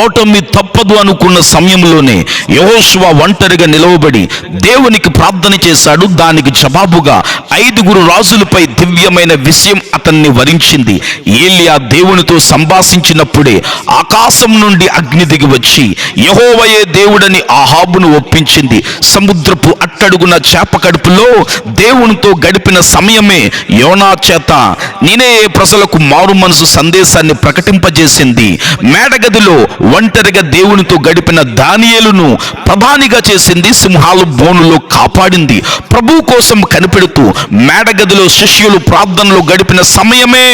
ఓటమి తప్పదు అనుకున్న సమయంలోనే యహోశువ ఒంటరిగా నిలవబడి దేవునికి ప్రార్థన చేశాడు. దానికి జవాబుగా ఐదుగురు రాజులపై దివ్యమైన విషయం అతన్ని వరించింది. ఏలియా దేవునితో సంభాషించినప్పుడే ఆకాశం నుండి అగ్ని దిగి వచ్చి యహోవయే దేవుడని ఆహాబును ఒప్పించింది. సముద్రపు అట్టడుగున చేప కడుపులో దేవునితో గడిపిన సమయమే యోనా చేత నేనే ప్రజలకు మారు మనసు సందేశాన్ని ప్రకటింపజేసింది. మేడగదిలో ఒంటరిగా దేవునితో గడిపిన దానియేలును ప్రధానిగా చేసింది సింహాలు బోనులో కాపాడింది. ప్రభు కోసం కనిపెడుతూ మేడగదిలో శిష్యులు ప్రార్థనలో గడిపిన సమయమే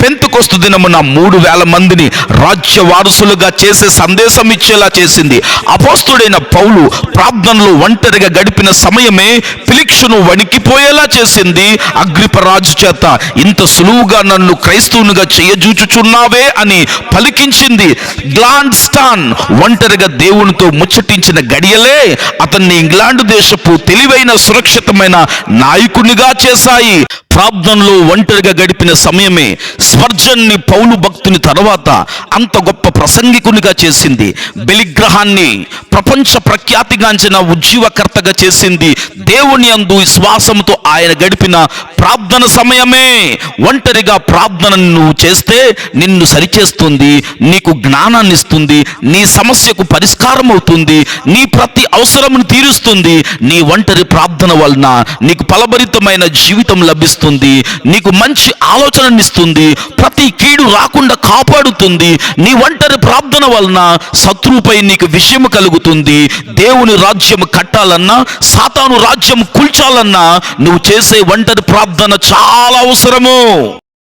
పెంతుకొస్తు దినమున మూడు వేల మందిని రాజ్య వారసులుగా చేసే సందేశం ఇచ్చేలా చేసింది. అపోస్తుడైన పౌలు ప్రార్థనలు ఒంటరిగా గడిపిన సమయమే ఫిలిక్షును వణికిపోయేలా చేసింది. అగ్రిపరాజు చేత ఇంత సులువుగా నన్ను క్రైస్తవునిగా చేయజూచుచున్నావే అని పలికించింది. గ్లాండ్స్టాన్ ఒంటరిగా దేవునితో ముచ్చటించిన గడియలే అతన్ని ఇంగ్లాండ్ దేశపు తెలివైన సురక్షితమైన నాయకునిగా చేశాయి. ప్రార్థనలో ఒంటరిగా గడిపిన సమయమే స్వర్జన్ని పౌలు భక్తుని తర్వాత అంత గొప్ప ప్రసంగికునిగా చేసింది. బలిగ్రహాన్ని ప్రపంచ ప్రఖ్యాతిగాంచిన ఉజ్జీవకర్తగా చేసింది. దేవుని అందు విశ్వాసంతో ఆయన గడిపిన ప్రార్థన సమయమే ఒంటరిగా ప్రార్థనను నువ్వు చేస్తే నిన్ను సరిచేస్తుంది. నీకు జ్ఞానాన్ని ఇస్తుంది. నీ సమస్యకు పరిష్కారం అవుతుంది నీ ప్రతి అవసరమును తీరుస్తుంది. నీ ఒంటరి ప్రార్థన వలన నీకు ఫలభరితమైన జీవితం లభిస్తుంది. నీకు మంచి ఆలోచననిస్తుంది ప్రతి కీడు రాకుండా కాపాడుతుంది నీ ఒంటరి ప్రార్థన వలన శత్రువుపై నీకు విషయం కలుగుతుంది దేవుని రాజ్యం కట్టాలన్నా సాతాను రాజ్యం కూల్చాలన్నా నువ్వు చేసే ఒంటరి ప్రార్థన చాలా అవసరము.